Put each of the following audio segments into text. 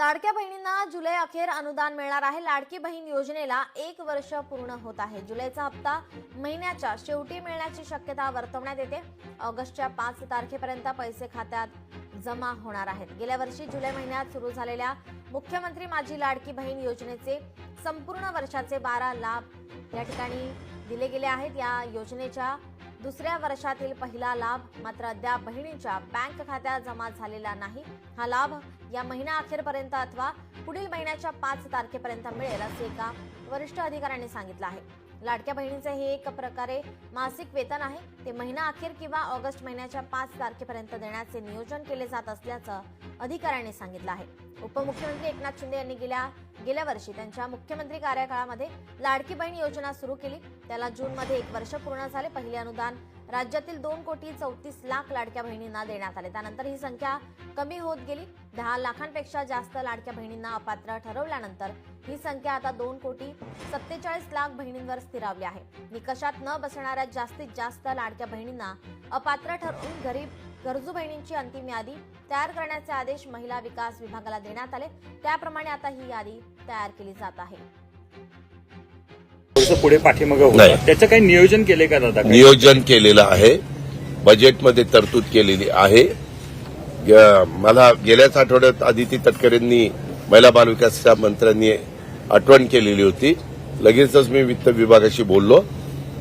लाडक्या बहिणींना जुलै अखेर अनुदान मिळणार आहे. लाडकी बहीण योजनेला एक वर्ष पूर्ण होत आहे. जुलैचा हप्ता महिन्याच्या शेवटी मिळण्याची शक्यता वर्तवण्यात येते. ऑगस्टच्या पाच तारखेपर्यंत पैसे खात्यात जमा होणार आहेत. गेल्या वर्षी जुलै महिन्यात सुरू झालेल्या मुख्यमंत्री माझी लाडकी बहीण योजनेचे संपूर्ण वर्षाचे बारा लाभ या ठिकाणी दिले गेले आहेत. या योजनेच्या दुसऱ्या वर्षातील पहिला लाभ मात्र अद्याप बहिणीच्या बँक खात्यात जमा झालेला नाही. हा लाभ या महिना अखेरपर्यंत अथवा पुढील महिन्याच्या पाच तारखेपर्यंत मिळेल असे एका वरिष्ठ अधिकाऱ्यांनी सांगितलं आहे. लाडक्या बहिणीचे हे एक प्रकारे मासिक वेतन आहे. ते महिना अखेर किंवा ऑगस्ट महिन्याच्या पाच तारखेपर्यंत देण्याचे नियोजन केले जात असल्याचं अधिकाऱ्यांनी सांगितलं आहे. उपमुख्यमंत्री एकनाथ शिंदे यांनी गेल्या गेल्या वर्षी त्यांच्या मुख्यमंत्री कार्यकाळामध्ये लाडकी बहीण योजना सुरू केली. त्याला जूनमध्ये एक वर्ष पूर्ण झाले. पहिले अनुदान राज्यातील दोन कोटी चौतीस लाख लाडक्या बहिणींना देण्यात आले. त्यानंतर ही संख्या कमी होत गेली. दहा लाखांपेक्षा जास्त लाडक्या बहिणींना अपात्र ठरवल्यानंतर ही संख्या आता दोन कोटी सत्तेचाळीस लाख बहिणींवर स्थिरावली आहे. निकषात न बसणाऱ्या जास्तीत जास्त लाडक्या बहिणींना अपात्र ठरवून गरीब गरजू बहिणींची अंतिम यादी तयार करण्याचे आदेश महिला विकास विभागाला देण्यात आले. त्याप्रमाणे आता ही यादी तयार केली जात आहे. पुढे पाठीमागं त्याचं काही नियोजन केले का दादा? नियोजन केलेलं आहे. बजेटमध्ये तरतूद केलेली आहे. मला गेल्याच आठवड्यात आदिती तटकरेंनी महिला बालविकास मंत्र्यांनी आठवण केलेली होती. लगेचच मी वित्त विभागाशी बोललो.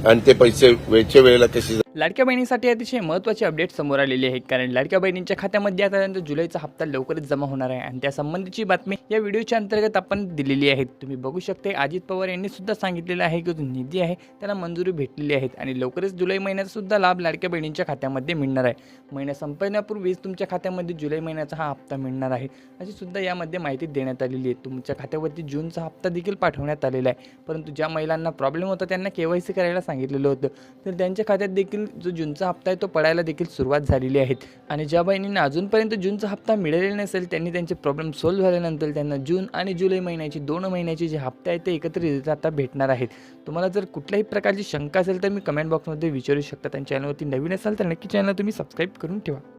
आणि ते पैसे वेळच्या वेळेला कशी लाडक्या बहिणीसाठी अतिशय महत्त्वाचे अपडेट समोर आलेले आहेत कारण लाडक्या बहिणींच्या खात्यामध्ये आतापर्यंत जुलैचा हप्ता लवकरच जमा होणार आहे. आणि त्यासंबंधीची बातमी या व्हिडिओच्या अंतर्गत आपण दिलेली आहे. तुम्ही बघू शकते अजित पवार यांनी सुद्धा सांगितलेलं आहे की जो निधी आहे त्याला मंजुरी भेटलेली आहे. आणि लवकरच जुलै महिन्याचा सुद्धा लाभ लाडक्या बहिणींच्या खात्यामध्ये मिळणार आहे. महिना संपण्यापूर्वीच तुमच्या खात्यामध्ये जुलै महिन्याचा हा हप्ता मिळणार आहे. अशी सुद्धा यामध्ये माहिती देण्यात आलेली आहे. तुमच्या खात्यावरती जूनचा हप्ता देखील पाठवण्यात आलेला आहे. परंतु ज्या महिलांना प्रॉब्लेम होता त्यांना के वाय सी करायला सांगितलेलं होतं. तर त्यांच्या खात्यात देखील देखील जो जूनचा हप्ता आहे तो पडायला देखील सुरुवात झालेली आहे. आणि ज्या बहिणींना अजूनपर्यंत जूनचा हप्ता मिळालेला नसेल त्यांनी त्यांचे प्रॉब्लेम सॉल्व्ह झाल्यानंतर त्यांना जून आणि जुलै महिन्याची दोन महिन्याचे जे हप्ते आहेत ते एकत्रित आता भेटणार आहेत. तुम्हाला जर कुठल्याही प्रकारची शंका असेल तर मी कमेंट बॉक्समध्ये विचारू शकता. आणि चॅनलवरती नवीन असाल तर नक्की चॅनल तुम्ही सबस्क्राईब करून ठेवा.